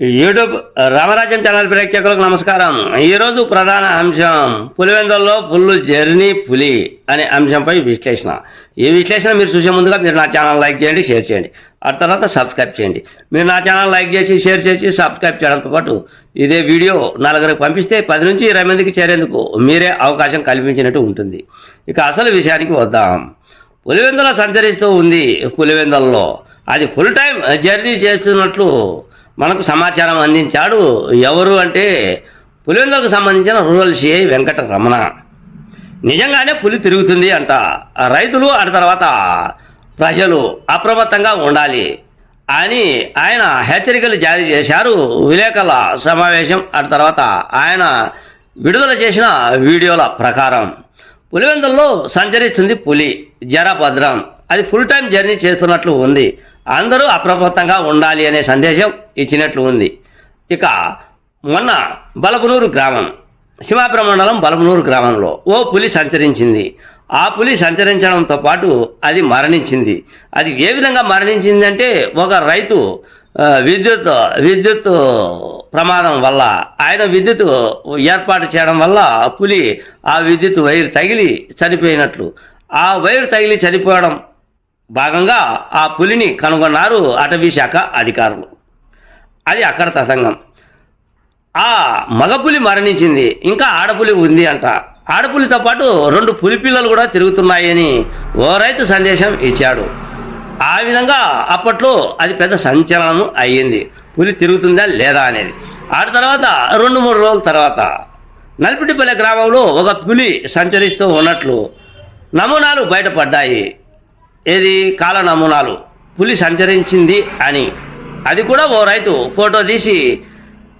YouTube రామరాజ్యం channel ప్రేక్షకులకు నమస్కారం. ఈరోజు ప్రధాన అంశం పులివెందుల్లో పుల్లు జర్నీ పులి అనే అంశంపై విశ్లేషణ. ఈ విశ్లేషణ మీరు చూసే ముందుగా మీరు నా ఛానల్ లైక్ చేయండి షేర్ చేయండి. ఆ తర్వాత సబ్స్క్రైబ్ చేయండి. మీరు నా ఛానల్ లైక్ చేసి షేర్ చేసి సబ్స్క్రైబ్ చేయడంతో పాటు ఇదే వీడియో నలుగురికి పంపిస్తే పది నుంచి ఇరవై మందికి చేరేందుకు మీరే అవకాశం కల్పించినట్టు ఉంటుంది. ఇక అసలు విషయానికి వద్దాం. పులివెందుల సంచరిస్తూ ఉంది పులివెందుల్లో. అది ఫుల్ టైం జర్నీ చేస్తున్నట్లు మనకు సమాచారం అందించాడు. ఎవరు అంటే పులివెందులకు సంబంధించిన రూరల్ సిఐ వెంకట రమణ నిజంగానే పులి తిరుగుతుంది అంట. రైతులు ఆ తర్వాత ప్రజలు అప్రమత్తంగా ఉండాలి అని ఆయన హెచ్చరికలు జారీ చేశారు. విలేకరుల సమావేశం ఆ తర్వాత ఆయన విడుదల చేసిన వీడియోల ప్రకారం పులివెందుల్లో సంచరిస్తుంది పులి జరభద్రం అది ఫుల్ టైం జర్నీ చేస్తున్నట్లు ఉంది. అందరూ అప్రమత్తంగా ఉండాలి అనే సందేశం ఇచ్చినట్లు ఉంది. ఇక మొన్న బలపనూరు గ్రామం సింహాపురం మండలం బలపనూరు గ్రామంలో ఓ పులి సంచరించింది. ఆ పులి సంచరించడంతో పాటు అది మరణించింది. అది ఏ విధంగా మరణించింది అంటే ఒక రైతు విద్యుత్ విద్యుత్ ప్రమాదం వల్ల ఆయన విద్యుత్ ఏర్పాటు చేయడం వల్ల పులి ఆ విద్యుత్ వైర్ తగిలి చనిపోయినట్లు. ఆ వైర్ తగిలి చనిపోవడం భాగంగా ఆ పులిని కనుగొన్నారు అటవీ శాఖ అధికారులు. అది అక్కడ తతంగం ఆ మగపులి మరణించింది. ఇంకా ఆడపులి ఉంది అంట. ఆడపులితో పాటు రెండు పులి పిల్లలు కూడా తిరుగుతున్నాయని ఓ రైతు సందేశం ఇచ్చాడు. ఆ విధంగా అప్పట్లో అది పెద్ద సంచలనం అయ్యింది. పులి తిరుగుతుందా లేదా అనేది. ఆ తర్వాత రెండు మూడు రోజుల తర్వాత నల్పిటిపల్లె గ్రామంలో ఒక పులి సంచరిస్తూ ఉన్నట్లు నమూనాలు బయటపడ్డాయి. ఏది? కాల నమూనాలు. పులి సంచరించింది అని. అది కూడా ఓ రైతు ఫోటో తీసి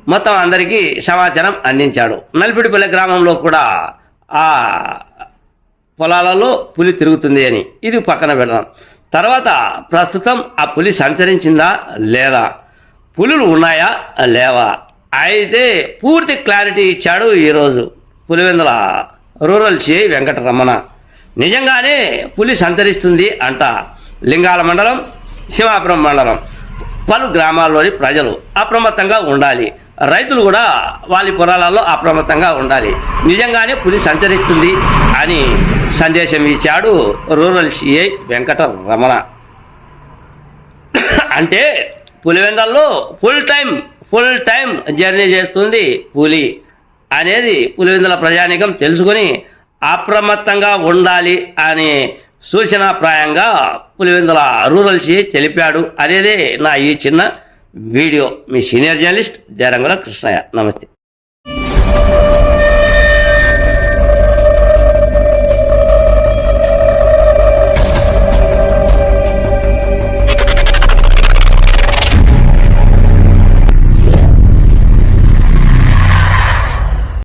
మొత్తం అందరికీ సమాచారం అందించాడు. నల్పిడిపల్లె గ్రామంలో కూడా ఆ పొలాలలో పులి తిరుగుతుంది అని. ఇది పక్కన పెడదాం. తర్వాత ప్రస్తుతం ఆ పులి సంచరించిందా? లేదా? పులులు ఉన్నాయా? లేవా? అయితే పూర్తి క్లారిటీ ఇచ్చాడు ఈరోజు పులివెందుల రూరల్ సిఐ వెంకటరమణ. నిజంగానే పులి సంతరిస్తుంది అంట. లింగాల మండలం శివాపురం మండలం. పలు గ్రామాల్లోని ప్రజలు అప్రమత్తంగా ఉండాలి. రైతులు కూడా వాళ్ళ పొలాలలో అప్రమత్తంగా ఉండాలి. నిజంగానే పులి సంచరిస్తుంది అని సందేశం ఇచ్చాడు రూరల్ సిఐ వెంకట రమణ. అంటే పులివెందల్లో full time full time journey చేస్తుంది పులి అనేది పులివెందుల ప్రజానికం తెలుసుకొని అప్రమత్తంగా ఉండాలి అని సూచనాప్రాయంగా పులివెందుల రూరల్ సిఐ తెలిపాడు. అనేది నా ఈ చిన్న వీడియో. మీ సీనియర్ జర్నలిస్ట్ జరంగుల కృష్ణయ్య. నమస్తే.